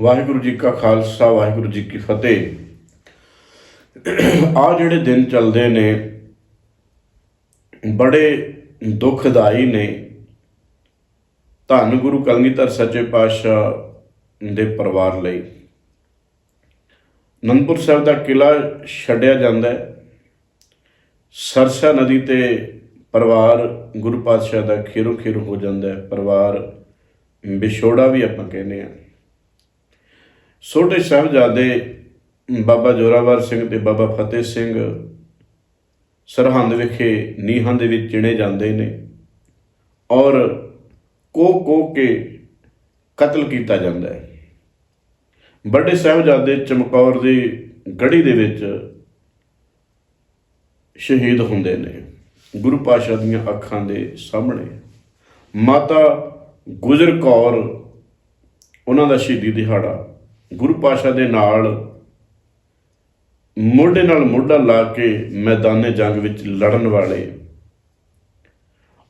ਵਾਹਿਗੁਰੂ ਜੀ ਕਾ ਖਾਲਸਾ, ਵਾਹਿਗੁਰੂ ਜੀ ਕੀ ਫਤਿਹ। ਆ ਜਿਹੜੇ ਦਿਨ ਚੱਲਦੇ ਨੇ, ਬੜੇ ਦੁਖਦਾਈ ਨੇ। ਧੰਨ ਗੁਰੂ ਕਲਗੀਧਰ ਸੱਚੇ ਪਾਤਸ਼ਾਹ ਦੇ ਪਰਿਵਾਰ ਲਈ। ਅਨੰਦਪੁਰ ਸਾਹਿਬ ਦਾ ਕਿਲਾ ਛੱਡਿਆ ਜਾਂਦਾ ਹੈ। ਸਰਸਾ ਨਦੀ ਤੇ ਪਰਿਵਾਰ ਗੁਰੂ ਪਾਤਸ਼ਾਹ ਦਾ ਖੇਰੋ ਖੇਰ ਹੋ ਜਾਂਦਾ ਹੈ। ਪਰਿਵਾਰ ਵਿਛੋੜਾ ਵੀ ਆਪਾਂ ਕਹਿੰਦੇ ਆ ਛੋਟੇ ਸਾਹਿਬਜ਼ਾਦੇ ਬਾਬਾ ਜੋਰਾਵਰ ਸਿੰਘ ਤੇ ਬਾਬਾ ਫਤਿਹ ਸਿੰਘ ਸਰਹੰਦ ਵਿਖੇ ਨੀਹਾਂ ਦੇ ਵਿੱਚ ਚਿਣੇ ਜਾਂਦੇ ਨੇ ਔਰ ਕੋ ਕੋ ਕੇ ਕਤਲ ਕੀਤਾ ਜਾਂਦਾ ਹੈ। ਵੱਡੇ ਸਾਹਿਬਜ਼ਾਦੇ ਚਮਕੌਰ ਦੀ ਗੜੀ ਦੇ ਵਿੱਚ ਸ਼ਹੀਦ ਹੁੰਦੇ ਨੇ। ਗੁਰੂ ਪਾਸ਼ਾ ਦੀਆਂ ਅੱਖਾਂ ਦੇ ਸਾਹਮਣੇ। ਮਾਤਾ ਗੁਜਰ ਕੌਰ, ਉਹਨਾਂ ਦਾ ਸ਼ਹੀਦੀ ਦਿਹਾੜਾ ਗੁਰੂ ਪਾਸ਼ਾ ਦੇ ਨਾਲ ਮੋਢੇ ਨਾਲ ਮੋਢਾ ਲਾ ਕੇ ਮੈਦਾਨੇ ਜੰਗ ਵਿੱਚ ਲੜਨ ਵਾਲੇ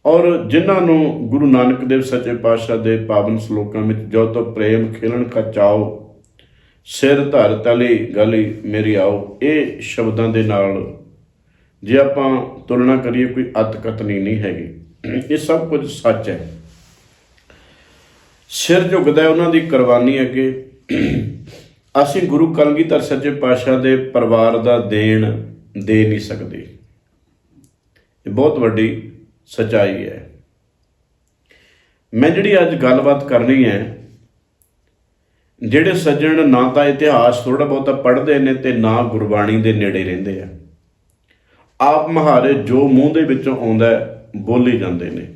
ਔਰ ਜਿਨ੍ਹਾਂ ਨੂੰ ਗੁਰੂ ਨਾਨਕ ਦੇਵ ਸੱਚੇ ਪਾਤਸ਼ਾਹ ਦੇ ਪਾਵਨ ਸ਼ਲੋਕਾਂ ਵਿੱਚ ਜੋ ਤੋ ਪ੍ਰੇਮ ਖੇਲਣ ਕਾ ਚਾਓ ਸਿਰ ਧਰ ਤਲੀ ਗਲੀ ਮੇਰੀ ਆਓ, ਇਹ ਸ਼ਬਦਾਂ ਦੇ ਨਾਲ ਜੇ ਆਪਾਂ ਤੁਲਨਾ ਕਰੀਏ ਕੋਈ ਅਤਕਤਨੀ ਨਹੀਂ ਹੈਗੀ। ਇਹ ਸਭ ਕੁਝ ਸੱਚ ਹੈ। ਸਿਰ ਝੁਕਦਾ ਉਹਨਾਂ ਦੀ ਕੁਰਬਾਨੀ ਅੱਗੇ। ਅਸੀਂ ਗੁਰੂ ਕਲਗੀਧਰ ਸੱਚੇ ਪਾਤਸ਼ਾਹ ਦੇ ਪਰਿਵਾਰ ਦਾ ਦੇਣ ਦੇ ਨਹੀਂ ਸਕਦੇ। ਇਹ ਬਹੁਤ ਵੱਡੀ ਸਚਾਈ ਹੈ। ਮੈਂ ਜਿਹੜੀ ਅੱਜ ਗੱਲਬਾਤ ਕਰਨੀ ਹੈ, ਜਿਹੜੇ ਸੱਜਣ ਨਾ ਤਾਂ ਇਤਿਹਾਸ ਥੋੜਾ ਬਹੁਤਾ ਪੜ੍ਹਦੇ ਨੇ ਤੇ ਨਾ ਗੁਰਬਾਣੀ ਦੇ ਨੇੜੇ ਰਹਿੰਦੇ ਆ। ਆਪ ਮਹਾਰੇ ਜੋ ਮੂੰਹ ਦੇ ਵਿੱਚੋਂ ਆਉਂਦਾ ਬੋਲੀ ਜਾਂਦੇ ਨੇ।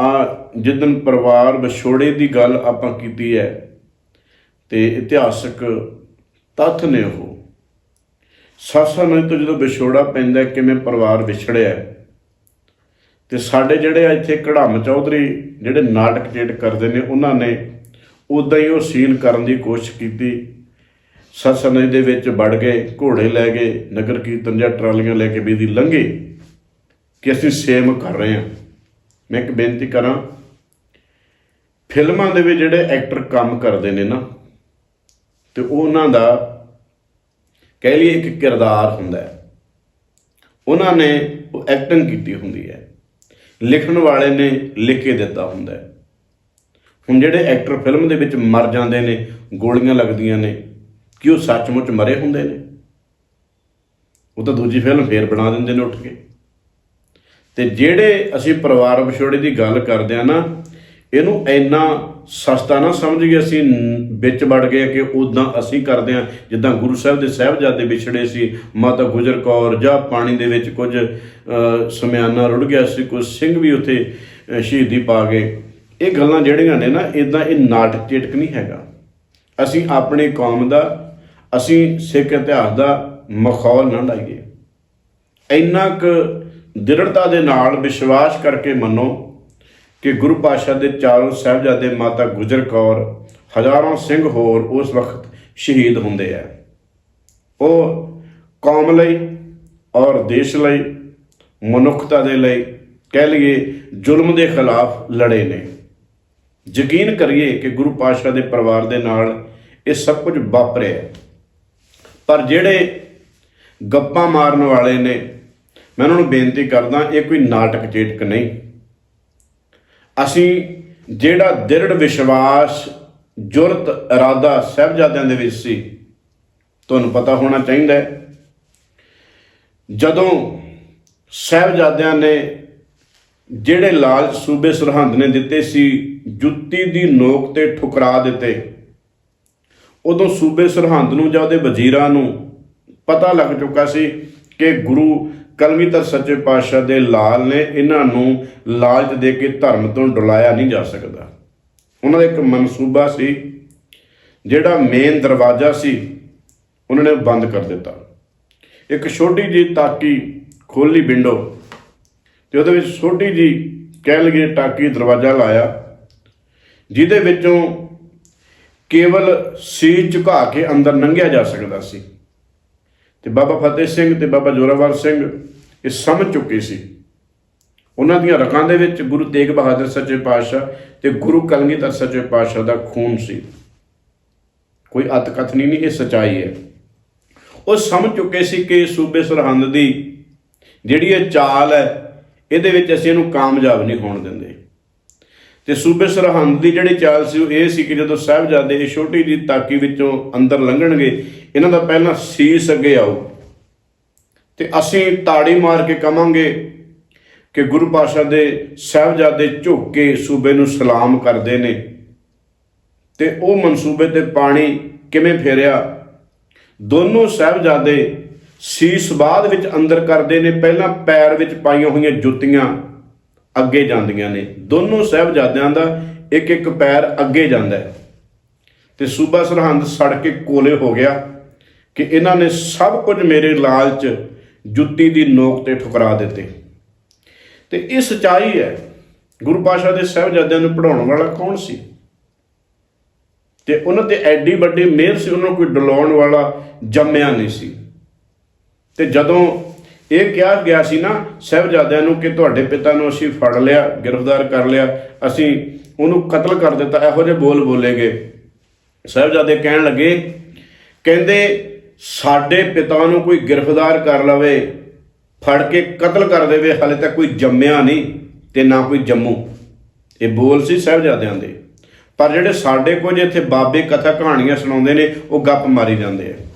ਆ ਜਿੱਦਨ ਪਰਿਵਾਰ ਵਿਛੋੜੇ ਦੀ ਗੱਲ ਆਪਾਂ ਕੀਤੀ ਹੈ ਤੇ ਇਤਿਹਾਸਕ ਤੱਥ ਨੇ ਉਹ। ਸਾਸਾ ਤੋਂ ਜਦੋਂ ਵਿਛੋੜਾ ਪੈਂਦਾ ਕਿਵੇਂ ਪਰਿਵਾਰ ਵਿਛੜਿਆ ਹੈ। ਤੇ ਸਾਡੇ ਜਿਹੜੇ ਆ ਇੱਥੇ ਕੜਾਮ ਚੌਧਰੀ, ਜਿਹੜੇ ਨਾਟਕ ਜੇਟ ਕਰਦੇ ਨੇ, ਉਹਨਾਂ ਨੇ ਉਦਾਂ ਹੀ ਉਹ ਸੀਲ ਕਰਨ ਦੀ ਕੋਸ਼ਿਸ਼ ਕੀਤੀ। ਸਤਸੰਗ ਦੇ ਵਿੱਚ ਵੜ ਗਏ, ਘੋੜੇ ਲੈ ਗਏ, ਨਗਰ ਕੀਰਤਨ ਜਾਂ ਟਰਾਲੀਆਂ ਲੈ ਕੇ ਵੀ ਲੰਘੇ ਕਿ ਅਸੀਂ ਸੇਮ ਕਰ ਰਹੇ ਹਾਂ। ਮੈਂ ਇੱਕ ਬੇਨਤੀ ਕਰਾਂ, ਫਿਲਮਾਂ ਦੇ ਵਿੱਚ ਜਿਹੜੇ ਐਕਟਰ ਕੰਮ ਕਰਦੇ ਨੇ ਨਾ ਤੇ ਉਹਨਾਂ ਦਾ ਕਹਿ ਲਈਏ ਇੱਕ ਕਿਰਦਾਰ ਹੁੰਦਾ ਹੈ। ਉਹਨਾਂ ਨੇ ਉਹ ਐਕਟਿੰਗ ਕੀਤੀ ਹੁੰਦੀ ਹੈ। ਲਿਖਣ ਵਾਲੇ ਨੇ ਲਿਖ ਕੇ ਦਿੱਤਾ ਹੁੰਦਾ ਹੈ। ਹੁਣ ਜਿਹੜੇ ਐਕਟਰ ਫਿਲਮ ਦੇ ਵਿੱਚ ਮਰ ਜਾਂਦੇ ਨੇ, ਗੋਲੀਆਂ ਲੱਗਦੀਆਂ ਨੇ, ਕਿ ਉਹ ਸੱਚਮੁੱਚ ਮਰੇ ਹੁੰਦੇ ਨੇ? ਉਹ ਤਾਂ ਦੂਜੀ ਫਿਲਮ ਫੇਰ ਬਣਾ ਦਿੰਦੇ ਨੇ ਉੱਠ ਕੇ। ਤੇ ਜਿਹੜੇ ਅਸੀਂ ਪਰਿਵਾਰ ਵਿਛੋੜੇ ਦੀ ਗੱਲ ਕਰਦੇ ਆ ਨਾ ਇਹਨੂੰ ਇੰਨਾ ਸਸਤਾ ਨਾ ਸਮਝੀਏ ਅਸੀਂ ਵਿੱਚ ਵੜ ਗਏ ਕਿ ਉਦਾਂ ਅਸੀਂ ਕਰਦੇ ਆ ਜਿੱਦਾਂ ਗੁਰੂ ਸਾਹਿਬ ਦੇ ਸਾਹਿਬਜ਼ਾਦੇ ਵਿਛੜੇ ਸੀ, ਮਾਤਾ ਗੁਜਰ ਕੌਰ, ਜਾਂ ਪਾਣੀ ਦੇ ਵਿੱਚ ਕੁਝ ਸਮਿਆਨਾ ਰੁੜ ਗਿਆ ਸੀ, ਕੁਝ ਸਿੰਘ ਵੀ ਉੱਥੇ ਸ਼ਹੀਦੀ ਪਾ ਗਏ। ਇਹ ਗੱਲਾਂ ਜਿਹੜੀਆਂ ਨੇ ਨਾ ਇਦਾਂ ਇਹ ਨਾਟਕ ਚੇਟਕ ਨਹੀਂ ਹੈਗਾ। ਅਸੀਂ ਆਪਣੇ ਕੌਮ ਦਾ, ਅਸੀਂ ਸਿੱਖ ਇਤਿਹਾਸ ਦਾ ਮਖੌਲ ਨਾ ਲਾਈਏ। ਇੰਨਾ ਕੁ ਦ੍ਰਿੜਤਾ ਦੇ ਨਾਲ ਵਿਸ਼ਵਾਸ ਕਰਕੇ ਮੰਨੋ ਕਿ ਗੁਰੂ ਪਾਤਸ਼ਾਹ ਦੇ ਚਾਰੋਂ ਸਾਹਿਬਜ਼ਾਦੇ ਮਾਤਾ ਗੁਜਰ ਕੌਰ ਹਜ਼ਾਰਾਂ ਸਿੰਘ ਹੋਰ ਉਸ ਵਕਤ ਸ਼ਹੀਦ ਹੁੰਦੇ ਆ। ਉਹ ਕੌਮ ਲਈ ਔਰ ਦੇਸ਼ ਲਈ, ਮਨੁੱਖਤਾ ਦੇ ਲਈ, ਕਹਿ ਲਈਏ ਜ਼ੁਲਮ ਦੇ ਖਿਲਾਫ ਲੜੇ ਨੇ। ਯਕੀਨ ਕਰੀਏ ਕਿ ਗੁਰੂ ਪਾਤਸ਼ਾਹ ਦੇ ਪਰਿਵਾਰ ਦੇ ਨਾਲ ਇਹ ਸਭ ਕੁਝ ਵਾਪਰਿਆ ਪਰ ਜਿਹੜੇ ਗੱਪਾਂ ਮਾਰਨ ਵਾਲੇ ਨੇ, ਮੈਂ ਉਹਨਾਂ ਨੂੰ ਬੇਨਤੀ ਕਰਦਾ, ਇਹ ਕੋਈ ਨਾਟਕ ਚੇਟਕ ਨਹੀਂ। ਅਸੀਂ ਜਿਹੜਾ ਦ੍ਰਿੜ ਵਿਸ਼ਵਾਸ, ਜੁਰਤ, ਇਰਾਦਾ ਸਹਿਬਜ਼ਾਦਿਆਂ ਦੇ ਵਿੱਚ ਸੀ, ਤੁਹਾਨੂੰ ਪਤਾ ਹੋਣਾ ਚਾਹੀਦਾ ਹੈ। ਜਦੋਂ ਸਹਿਬਜ਼ਾਦਿਆਂ ਨੇ ਜਿਹੜੇ ਲਾਲਚ ਸੂਬੇ ਸਰਹੰਦ ਨੇ ਦਿੱਤੇ ਸੀ, ਜੁੱਤੀ ਦੀ ਨੋਕ ਤੇ ਠੁਕਰਾ ਦਿੱਤੇ, ਉਦੋਂ ਸੂਬੇ ਸਰਹੰਦ ਨੂੰ ਜਾਂ ਉਹਦੇ ਵਜ਼ੀਰਾਂ ਨੂੰ ਪਤਾ ਲੱਗ ਚੁੱਕਾ ਸੀ ਕਿ ਗੁਰੂ ਕਲਗੀਧਰ ਸੱਚੇ ਪਾਤਸ਼ਾਹ ਦੇ ਲਾਲ ਨੇ ਇਹਨਾਂ ਨੂੰ ਲਾਲਚ ਦੇ ਕੇ ਧਰਮ ਤੋਂ ਡੁਲਾਇਆ ਨਹੀਂ ਜਾ ਸਕਦਾ। ਉਹਨਾਂ ਦਾ ਇੱਕ ਮਨਸੂਬਾ ਸੀ, ਜਿਹੜਾ ਮੇਨ ਦਰਵਾਜ਼ਾ ਸੀ, ਉਹਨਾਂ ਨੇ ਬੰਦ ਕਰ ਦਿੱਤਾ। ਇੱਕ ਛੋਟੀ ਜੀ ਤਾਕੀ ਖੋਲੀ ਵਿੰਡੋ ਤੇ ਉਹਦੇ ਵਿੱਚ ਛੋਟੀ ਜੀ ਕਹਿ ਲਈਏ ਟਾਕੀ ਦਰਵਾਜ਼ਾ ਲਾਇਆ, ਜਿਹਦੇ ਵਿੱਚੋਂ ਕੇਵਲ ਸੀਟ ਝੁਕਾ ਕੇ ਅੰਦਰ ਲੰਘਿਆ ਜਾ ਸਕਦਾ ਸੀ। ਤੇ ਬਾਬਾ ਫਤਿਹ ਸਿੰਘ ਤੇ ਬਾਬਾ ਜੋਰਾਵਰ ਸਿੰਘ ਇਹ ਸਮਝ ਚੁੱਕੇ ਸੀ। ਉਹਨਾਂ ਦੀਆਂ ਰਕਾਂ ਦੇ ਵਿੱਚ ਗੁਰੂ ਤੇਗ ਬਹਾਦਰ ਸੱਚੇ ਪਾਤਸ਼ਾਹ ਤੇ ਗੁਰੂ ਕਲਗੀਧਰ ਸੱਚੇ ਪਾਤਸ਼ਾਹ ਦਾ ਖੂਨ ਸੀ। ਕੋਈ ਅਤਕਥਨੀ ਨਹੀਂ ਇਹ ਸਚਾਈ ਹੈ। ਉਹ ਸਮਝ ਚੁੱਕੇ ਸੀ ਕਿ ਸੂਬੇ ਸਰਹੰਦ ਦੀ ਜਿਹੜੀ ਇਹ ਚਾਲ ਹੈ, ਇਹਦੇ ਵਿੱਚ ਅਸੀਂ ਇਹਨੂੰ ਕਾਮਯਾਬ ਨਹੀਂ ਹੋਣ ਦਿੰਦੇ। ਤੇ ਸੂਬੇ ਸਰਹੰਦ ਦੀ ਜਿਹੜੀ ਚਾਲ ਸੀ ਉਹ ਇਹ ਸੀ ਕਿ ਜਦੋਂ ਸਾਹਿਬਜ਼ਾਦੇ ਇਹ ਛੋਟੀ ਜਿਹੀ ਤਾਕੀ ਵਿੱਚੋਂ ਅੰਦਰ ਲੰਘਣਗੇ, ਇਹਨਾਂ ਦਾ ਪਹਿਲਾਂ ਸੀਸ ਅੱਗੇ ਆਓ ਤੇ ਅਸੀਂ ਤਾੜੀ ਮਾਰ ਕੇ ਕਵਾਂਗੇ ਕਿ ਗੁਰੂ ਪਾਸ਼ਾ ਦੇ ਸਾਹਿਬਜ਼ਾਦੇ ਝੁੱਕ ਕੇ ਸੂਬੇ ਨੂੰ ਸਲਾਮ ਕਰਦੇ ਨੇ। ਤੇ ਉਹ ਮਨਸੂਬੇ ਤੇ ਪਾਣੀ ਕਿਵੇਂ ਫੇਰਿਆ? ਦੋਨੋਂ ਸਾਹਿਬਜ਼ਾਦੇ ਸੀਸ ਬਾਅਦ ਵਿੱਚ ਅੰਦਰ ਕਰਦੇ ਨੇ, ਪਹਿਲਾਂ ਪੈਰ ਵਿੱਚ ਪਾਈਆਂ ਹੋਈਆਂ ਜੁੱਤੀਆਂ ਅੱਗੇ ਜਾਂਦੀਆਂ ਨੇ। ਦੋਨੋਂ ਸਾਹਿਬਜ਼ਾਦਿਆਂ ਦਾ ਇੱਕ ਇੱਕ ਪੈਰ ਅੱਗੇ ਜਾਂਦਾ ਹੈ। ਤੇ ਸੂਬਾ ਸਰਹੰਦ ਸੜ ਕੇ ਕੋਲੇ ਹੋ ਗਿਆ ਕਿ ਇਹਨਾਂ ਨੇ ਸਭ ਕੁਝ ਮੇਰੇ ਲਾਲਚ ਜੁੱਤੀ ਦੀ ਨੋਕ ਤੇ ਠੁਕਰਾ ਦਿੱਤੇ। ਤੇ ਇਹ ਸਚਾਈ ਹੈ, ਗੁਰੂ ਪਾਸ਼ਾ ਦੇ ਸਾਹਿਬਜ਼ਾਦਿਆਂ ਨੂੰ ਪੜਾਉਣ ਵਾਲਾ ਕੌਣ ਸੀ? ਤੇ ਉਹਨਾਂ ਤੇ ਐਡੀ ਵੱਡੀ ਮਿਹਰ ਸੀ, ਉਹਨਾਂ ਨੂੰ ਕੋਈ ਡਲਾਉਣ ਵਾਲਾ ਜੰਮਿਆ ਨਹੀਂ ਸੀ। ਤੇ ਜਦੋਂ ਇਹ ਕਿਹਾ ਗਿਆ ਸੀ ਨਾ, ਸਾਹਿਬਜ਼ਾਦਿਆਂ ਨੂੰ ਕਿ ਤੁਹਾਡੇ ਪਿਤਾ ਨੂੰ ਅਸੀਂ ਫੜ ਲਿਆ, ਗ੍ਰਿਫਤਾਰ ਕਰ ਲਿਆ, ਅਸੀਂ ਉਹਨੂੰ ਕਤਲ ਕਰ ਦਿੱਤਾ, ਇਹੋ ਜਿਹੇ ਬੋਲ ਬੋਲੇਗੇ। ਸਾਹਿਬਜ਼ਾਦੇ ਕਹਿਣ ਲੱਗੇ, ਕਹਿੰਦੇ, ਸਾਡੇ ਪਿਤਾ ਨੂੰ ਕੋਈ ਗ੍ਰਿਫਤਾਰ ਕਰ ਲਵੇ, ਫੜ ਕੇ ਕਤਲ ਕਰ ਦੇਵੇ, ਹਾਲੇ ਤੱਕ ਕੋਈ ਜੰਮਿਆ ਨਹੀਂ ਤੇ ਨਾ ਕੋਈ ਜੰਮੂ। ਇਹ ਬੋਲ ਸੀ ਸਾਹਿਬਜ਼ਾਦਿਆਂ ਦੇ। ਪਰ ਜਿਹੜੇ ਸਾਡੇ ਕੁਝ ਇੱਥੇ ਬਾਬੇ ਕਥਾ ਕਹਾਣੀਆਂ ਸੁਣਾਉਂਦੇ ਨੇ, ਉਹ ਗੱਪ ਮਾਰੀ ਜਾਂਦੇ ਆ।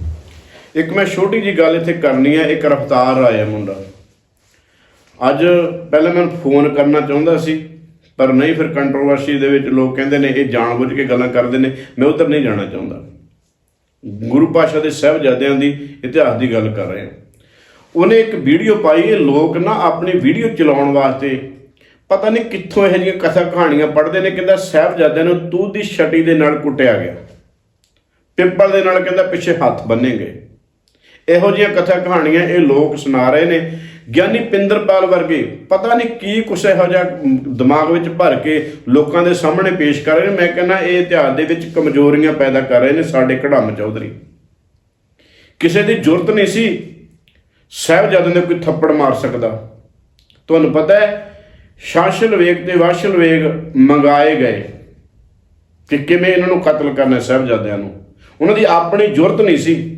ਇੱਕ ਮੈਂ ਛੋਟੀ ਜੀ ਗੱਲ ਇੱਥੇ ਕਰਨੀ ਹੈ, ਇੱਕ ਰਫਤਾਰ ਆਇਆ ਮੁੰਡਾ। ਅੱਜ ਪਹਿਲਾਂ ਮੈਂ ਫੋਨ ਕਰਨਾ ਚਾਹੁੰਦਾ ਸੀ, ਪਰ ਨਹੀਂ, ਫਿਰ ਕੰਟਰੋਵਰਸੀ ਦੇ ਵਿੱਚ ਲੋਕ ਕਹਿੰਦੇ ਨੇ, ਇਹ ਜਾਣਬੁੱਝ ਕੇ ਗੱਲਾਂ ਕਰਦੇ ਨੇ, ਮੈਂ ਉਧਰ ਨਹੀਂ ਜਾਣਾ ਚਾਹੁੰਦਾ। ਗੁਰੂ ਪਾਸ਼ਾ ਦੇ ਸਾਹਿਬਜ਼ਾਦਿਆਂ ਦੀ ਇਤਿਹਾਸ ਦੀ ਗੱਲ ਕਰ ਰਹੇ। ਹਾਂ ਉਹਨੇ ਇੱਕ ਵੀਡੀਓ ਪਾਈ, ਇਹ ਲੋਕ ਨਾ ਆਪਣੀ ਵੀਡੀਓ ਚਲਾਉਣ ਵਾਸਤੇ ਪਤਾ ਨਹੀਂ ਕਿੱਥੋਂ ਇਹੋ ਜਿਹੀਆਂ ਕਥਾ ਕਹਾਣੀਆਂ ਪੜ੍ਹਦੇ ਨੇ, ਕਹਿੰਦਾ ਸਾਹਿਬਜ਼ਾਦਿਆਂ ਨੂੰ ਤੂੰ ਦੀ ਛਟੀ ਦੇ ਨਾਲ ਕੁੱਟਿਆ ਗਿਆ। ਪਿੰਪਲ ਦੇ ਨਾਲ ਕਹਿੰਦਾ ਪਿੱਛੇ ਹੱਥ ਬੰਨੇਗੇ ਇਹੋ ਜਿਹੀਆਂ ਕਥਾ ਕਹਾਣੀਆਂ ਇਹ ਲੋਕ ਸੁਣਾ ਰਹੇ ਨੇ। ਗਿਆਨੀ ਪਿੰਦਰਪਾਲ ਵਰਗੇ ਪਤਾ ਨਹੀਂ ਕੀ ਕੁਛ ਇਹੋ ਜਿਹਾ ਦਿਮਾਗ ਵਿੱਚ ਭਰ ਕੇ ਲੋਕਾਂ ਦੇ ਸਾਹਮਣੇ ਪੇਸ਼ ਕਰ ਰਹੇ ਨੇ। ਮੈਂ ਕਹਿੰਦਾ ਇਹ ਇਤਿਹਾਸ ਦੇ ਵਿੱਚ ਕਮਜ਼ੋਰੀਆਂ ਪੈਦਾ ਕਰ ਰਹੇ ਨੇ ਸਾਡੇ ਕੜਮ ਚੌਧਰੀ। ਕਿਸੇ ਦੀ ਜ਼ਰੂਰਤ ਨਹੀਂ ਸੀ ਸਾਹਿਬਜ਼ਾਦਿਆਂ ਦੇ ਕੋਈ ਥੱਪੜ ਮਾਰ ਸਕਦਾ। ਤੁਹਾਨੂੰ ਪਤਾ ਹੈ ਸ਼ਾਸਲ ਵੇਗ ਤੇ ਵਾਸ਼ਲ ਵੇਗ ਮੰਗਾਏ ਗਏ ਕਿ ਕਿਵੇਂ ਇਹਨਾਂ ਨੂੰ ਕਤਲ ਕਰਨਾ ਹੈ ਸਾਹਿਬਜ਼ਾਦਿਆਂ ਨੂੰ। ਉਹਨਾਂ ਦੀ ਆਪਣੀ ਜ਼ਰੂਰਤ ਨਹੀਂ ਸੀ।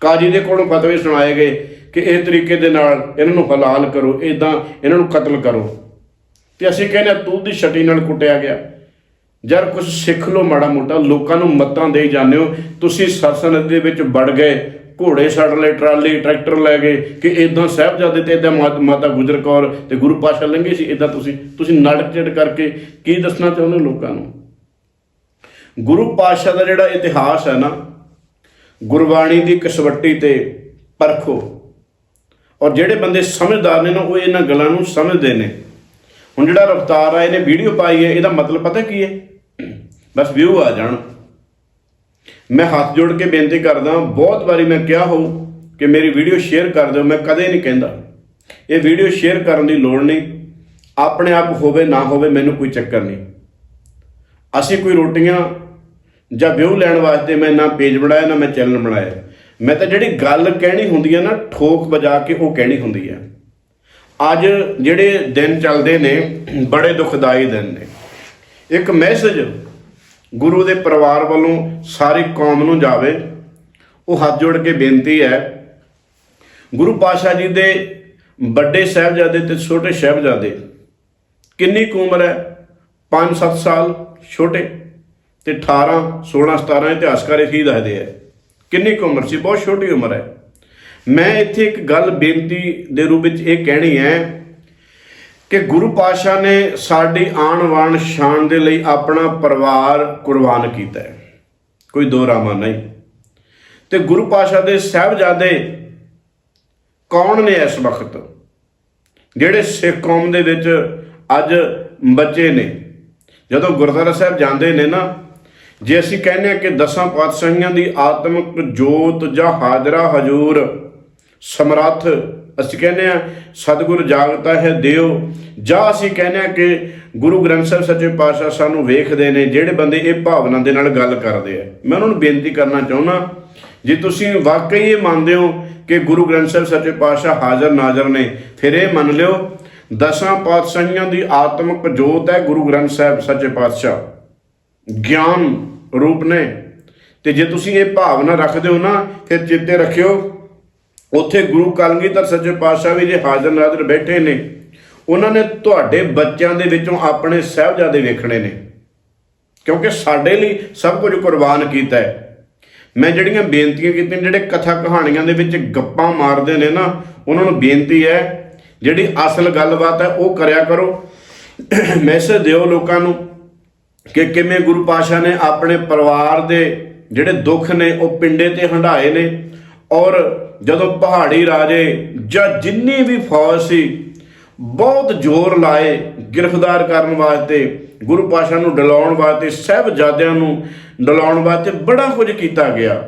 ਕਾਜੀ ਦੇ ਕੋਲੋਂ ਫਤਵੇ ਸੁਣਾਏ ਗਏ ਕਿ ਇਹ ਤਰੀਕੇ ਦੇ ਨਾਲ ਇਹਨਾਂ ਨੂੰ ਹਲਾਲ ਕਰੋ ਇਦਾਂ ਇਹਨਾਂ ਨੂੰ ਕਤਲ ਕਰੋ। ਤੇ ਅਸੀਂ ਕਹਿੰਦੇ ਹਾਂ, ਤੂੰ ਦੀ ਛਟੀ ਨਾਲ ਕੁੱਟਿਆ ਗਿਆ। ਯਾਰ ਕੁਝ ਸਿੱਖ ਲਓ ਮਾੜਾ ਮੋਟਾ ਲੋਕਾਂ ਨੂੰ ਮੱਤਾਂ ਦੇ ਜਾਂਦੇ ਹੋ। ਤੁਸੀਂ ਸਰਸਾ ਦੇ ਵਿੱਚ ਵੜ ਗਏ ਘੋੜੇ ਛੱਡ ਲਏ ਟਰਾਲੀ ਟਰੈਕਟਰ ਲੈ ਗਏ ਕਿ ਇਦਾਂ ਸਾਹਿਬਜ਼ਾਦੇ ਤੇ ਇਦਾਂ ਮਾਤਾ ਗੁਜਰ ਕੌਰ ਤੇ ਗੁਰੂ ਪਾਸ਼ਾ ਲੰਘੇ ਸੀ ਇਦਾਂ ਤੁਸੀਂ ਤੁਸੀਂ ਨੜਕ ਚਿੜ ਕਰਕੇ ਕੀ ਦੱਸਣਾ ਚਾਹੁੰਦੇ ਹੋ ਲੋਕਾਂ ਨੂੰ? ਗੁਰੂ ਪਾਸ਼ਾ ਦਾ ਜਿਹੜਾ ਇਤਿਹਾਸ ਹੈ ਨਾ ਗੁਰਬਾਣੀ ਦੀ ਕਸਵੱਟੀ ਤੇ ਪਰਖੋ। ਔਰ ਜਿਹੜੇ ਬੰਦੇ ਸਮਝਦਾਰ ਨੇ ਨਾ, ਉਹ ਇਹਨਾਂ ਗੱਲਾਂ ਨੂੰ ਸਮਝਦੇ ਨੇ। ਹੁਣ ਜਿਹੜਾ ਰਫਤਾਰ ਆ, ਇਹਨੇ ਵੀਡੀਓ ਪਾਈ ਹੈ, ਇਹਦਾ ਮਤਲਬ ਪਤਾ ਕੀ ਹੈ? ਬਸ ਵਿਊ ਆ ਜਾਣ। ਮੈਂ ਹੱਥ ਜੋੜ ਕੇ ਬੇਨਤੀ ਕਰਦਾ, ਬਹੁਤ ਵਾਰੀ ਮੈਂ ਕਿਹਾ ਹੋ ਕਿ ਮੇਰੀ ਵੀਡੀਓ ਸ਼ੇਅਰ ਕਰ ਦਿਓ, ਮੈਂ ਕਦੇ ਨਹੀਂ ਕਹਿੰਦਾ। ਇਹ ਵੀਡੀਓ ਸ਼ੇਅਰ ਕਰਨ ਦੀ ਲੋੜ ਨਹੀਂ। ਆਪਣੇ ਆਪ ਹੋਵੇ, ਨਾ ਹੋਵੇ, ਮੈਨੂੰ ਕੋਈ ਚੱਕਰ ਨਹੀਂ। ਅਸੀਂ ਕੋਈ ਰੋਟੀਆਂ ਜਾਂ ਵਿਊ ਲੈਣ ਵਾਸਤੇ ਮੈਂ ਨਾ ਪੇਜ ਬਣਾਇਆ, ਨਾ ਮੈਂ ਚੈਨਲ ਬਣਾਇਆ। ਮੈਂ ਤਾਂ ਜਿਹੜੀ ਗੱਲ ਕਹਿਣੀ ਹੁੰਦੀ ਹੈ ਨਾ, ਠੋਕ ਵਜਾ ਕੇ ਉਹ ਕਹਿਣੀ ਹੁੰਦੀ ਹੈ। ਅੱਜ ਜਿਹੜੇ ਦਿਨ ਚੱਲਦੇ ਨੇ, ਬੜੇ ਦੁਖਦਾਈ ਦਿਨ ਨੇ। ਇੱਕ ਮੈਸੇਜ ਗੁਰੂ ਦੇ ਪਰਿਵਾਰ ਵੱਲੋਂ ਸਾਰੀ ਕੌਮ ਨੂੰ ਜਾਵੇ, ਉਹ ਹੱਥ ਜੋੜ ਕੇ ਬੇਨਤੀ ਹੈ, ਗੁਰੂ ਪਾਤਸ਼ਾਹ ਜੀ ਦੇ ਵੱਡੇ ਸਾਹਿਬਜ਼ਾਦੇ ਤੇ ਛੋਟੇ ਸਾਹਿਬਜ਼ਾਦੇ, ਕਿੰਨੀ ਕੁ ਉਮਰ ਹੈ? 5-7 ਸਾਲ, ਛੋਟੇ। ਤੇ 18 16 17 ਇਤਿਹਾਸਕਾਰ ਇਹ ਹੀ ਦੱਸਦੇ ਆ। ਕਿੰਨੀ ਕੁ ਉਮਰ ਸੀ? ਬਹੁਤ ਛੋਟੀ ਉਮਰ ਹੈ। ਮੈਂ ਇੱਥੇ ਇੱਕ ਗੱਲ ਬੇਨਤੀ ਦੇ ਰੂਪ ਵਿੱਚ ਇਹ ਕਹਿਣੀ ਹੈ ਕਿ ਗੁਰੂ ਪਾਸ਼ਾ ਨੇ ਸਾਡੀ ਆਣ ਵਾਣ ਸ਼ਾਨ ਦੇ ਲਈ ਆਪਣਾ ਪਰਿਵਾਰ ਕੁਰਬਾਨ ਕੀਤਾ ਕੋਈ ਦੋ ਰਾਮਾ ਨਹੀਂ। ਤੇ ਗੁਰੂ ਪਾਸ਼ਾ ਦੇ ਸਾਹਿਬਜ਼ਾਦੇ ਕੌਣ ਨੇ ਇਸ ਵਕਤ? ਜਿਹੜੇ ਸਿੱਖ ਕੌਮ ਦੇ ਵਿੱਚ ਅੱਜ ਬੱਚੇ ਨੇ। ਜਦੋਂ ਗੁਰਦੁਆਰਾ ਸਾਹਿਬ ਜਾਂਦੇ ਨੇ ਨਾ ਜੇ ਅਸੀਂ ਕਹਿੰਦੇ ਹਾਂ ਕਿ ਦਸਾਂ ਪਾਤਸ਼ਾਹੀਆਂ ਦੀ ਆਤਮਿਕ ਜੋਤ ਜਾਂ ਹਾਜ਼ਰਾ ਹਜੂਰ ਸਮਰੱਥ, ਅਸੀਂ ਕਹਿੰਦੇ ਆ ਸਤਿਗੁਰ ਜਾਗਤਾ ਹੈ, ਦਿਓ। ਜਾਂ ਅਸੀਂ ਕਹਿੰਦੇ ਆ ਕਿ ਗੁਰੂ ਗ੍ਰੰਥ ਸਾਹਿਬ ਸੱਚੇ ਪਾਤਸ਼ਾਹ ਸਾਨੂੰ ਵੇਖਦੇ ਨੇ, ਜਿਹੜੇ ਬੰਦੇ ਇਹ ਭਾਵਨਾ ਦੇ ਨਾਲ ਗੱਲ ਕਰਦੇ ਆ। ਮੈਂ ਉਹਨਾਂ ਨੂੰ ਬੇਨਤੀ ਕਰਨਾ ਚਾਹੁੰਦਾ, ਜੇ ਤੁਸੀਂ ਵਾਕਈ ਇਹ ਮੰਨਦੇ ਹੋ ਕਿ ਗੁਰੂ ਗ੍ਰੰਥ ਸਾਹਿਬ ਸੱਚੇ ਪਾਤਸ਼ਾਹ ਹਾਜ਼ਰ ਨਾਜ਼ਰ ਨੇ, ਫਿਰ ਇਹ ਮੰਨ ਲਿਓ, ਦਸਾਂ ਪਾਤਸ਼ਾਹੀਆਂ ਦੀ ਆਤਮਿਕ ਜੋਤ ਹੈ ਗੁਰੂ ਗ੍ਰੰਥ ਸਾਹਿਬ ਸੱਚੇ ਪਾਤਸ਼ਾਹ। ਗਿਆਨ ਰੂਪ ਨੇ। ਤੇ ਜੇ ਤੁਸੀਂ ਇਹ ਭਾਵਨਾ ਰੱਖਦੇ ਹੋ ਨਾ, ਫਿਰ ਚੇਤੇ ਰੱਖਿਓ, ਉੱਥੇ ਗੁਰੂ ਕਲਗੀਧਰ ਸੱਚੇ ਪਾਤਸ਼ਾਹ ਵੀ ਜੇ ਹਾਜ਼ਰ ਨਾਜ਼ਰ ਬੈਠੇ ਨੇ, ਉਹਨਾਂ ਨੇ ਤੁਹਾਡੇ ਬੱਚਿਆਂ ਦੇ ਵਿੱਚੋਂ ਆਪਣੇ ਸਹਿਬਜ਼ਾਦੇ ਵੇਖਣੇ ਨੇ। ਕਿਉਂਕਿ ਸਾਡੇ ਲਈ ਸਭ ਕੁਝ ਕੁਰਬਾਨ ਕੀਤਾ ਹੈ। ਮੈਂ ਜਿਹੜੀਆਂ ਬੇਨਤੀਆਂ ਕੀਤੀਆਂ, ਜਿਹੜੇ ਕਥਾ ਕਹਾਣੀਆਂ ਦੇ ਵਿੱਚ ਗੱਪਾਂ ਮਾਰਦੇ ਨੇ ਨਾ, ਉਹਨਾਂ ਨੂੰ ਬੇਨਤੀ ਹੈ, ਜਿਹੜੀ ਅਸਲ ਗੱਲਬਾਤ ਹੈ ਉਹ ਕਰਿਆ ਕਰੋ। ਮੈਸੇਜ ਦਿਓ ਲੋਕਾਂ ਨੂੰ। ਕਿ ਕਿਵੇਂ ਗੁਰੂ ਪਾਸ਼ਾ ਨੇ ਆਪਣੇ ਪਰਿਵਾਰ ਦੇ ਜਿਹੜੇ ਦੁੱਖ ਨੇ, ਉਹ ਪਿੰਡੇ ਤੇ ਹੰਢਾਏ ਨੇ। ਔਰ ਜਦੋਂ ਪਹਾੜੀ ਰਾਜੇ ਜਾਂ ਜਿੰਨੀ ਵੀ ਫੌਜ ਸੀ, ਬਹੁਤ ਜ਼ੋਰ ਲਾਏ ਗ੍ਰਿਫਤਾਰ ਕਰਨ ਵਾਸਤੇ, ਗੁਰੂ ਪਾਸ਼ਾ ਨੂੰ ਡਲਾਉਣ ਵਾਸਤੇ, ਸਹਿਬਜ਼ਾਦਿਆਂ ਨੂੰ ਡਲਾਉਣ ਵਾਸਤੇ ਬੜਾ ਕੁਝ ਕੀਤਾ ਗਿਆ।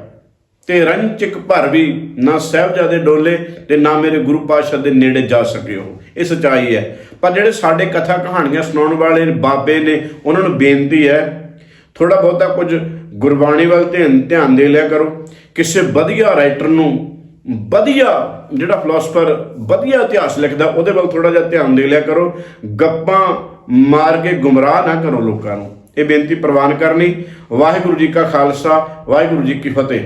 ਤੇ ਰੰਚਕ ਭਰ ਵੀ ਨਾ ਸਹਿਬਜ਼ਾਦੇ ਡੋਲੇ ਤੇ ਨਾ ਮੇਰੇ ਗੁਰੂ ਪਾਤਸ਼ਾਹ ਦੇ ਨੇੜੇ ਜਾ ਸਕੇ ਉਹ ਇਹ ਸਚਾਈ ਹੈ। ਪਰ ਜਿਹੜੇ ਸਾਡੇ ਕਥਾ ਕਹਾਣੀਆਂ ਸੁਣਾਉਣ ਵਾਲੇ ਬਾਬੇ ਨੇ, ਉਹਨਾਂ ਨੂੰ ਬੇਨਤੀ ਹੈ ਥੋੜਾ ਬਹੁਤਾ ਕੁਝ ਗੁਰਬਾਣੀ ਵੱਲ ਧਿਆਨ ਧਿਆਨ ਦੇ ਲਿਆ ਕਰੋ। ਕਿਸੇ ਵਧੀਆ ਰਾਈਟਰ ਨੂੰ ਵਧੀਆ ਜਿਹੜਾ ਫਿਲਾਸਫਰ ਵਧੀਆ ਇਤਿਹਾਸ ਲਿਖਦਾ, ਉਹਦੇ ਵੱਲ ਥੋੜਾ ਜਿਹਾ ਧਿਆਨ ਦੇ ਲਿਆ ਕਰੋ। ਗੱਪਾਂ ਮਾਰ ਕੇ ਗੁੰਮਰਾਹ ਨਾ ਕਰੋ ਲੋਕਾਂ ਨੂੰ। ਇਹ ਬੇਨਤੀ ਪ੍ਰਵਾਨ ਕਰਨੀ। ਵਾਹਿਗੁਰੂ ਜੀ ਕਾ ਖਾਲਸਾ, ਵਾਹਿਗੁਰੂ ਜੀ ਕੀ ਫਤਿਹ।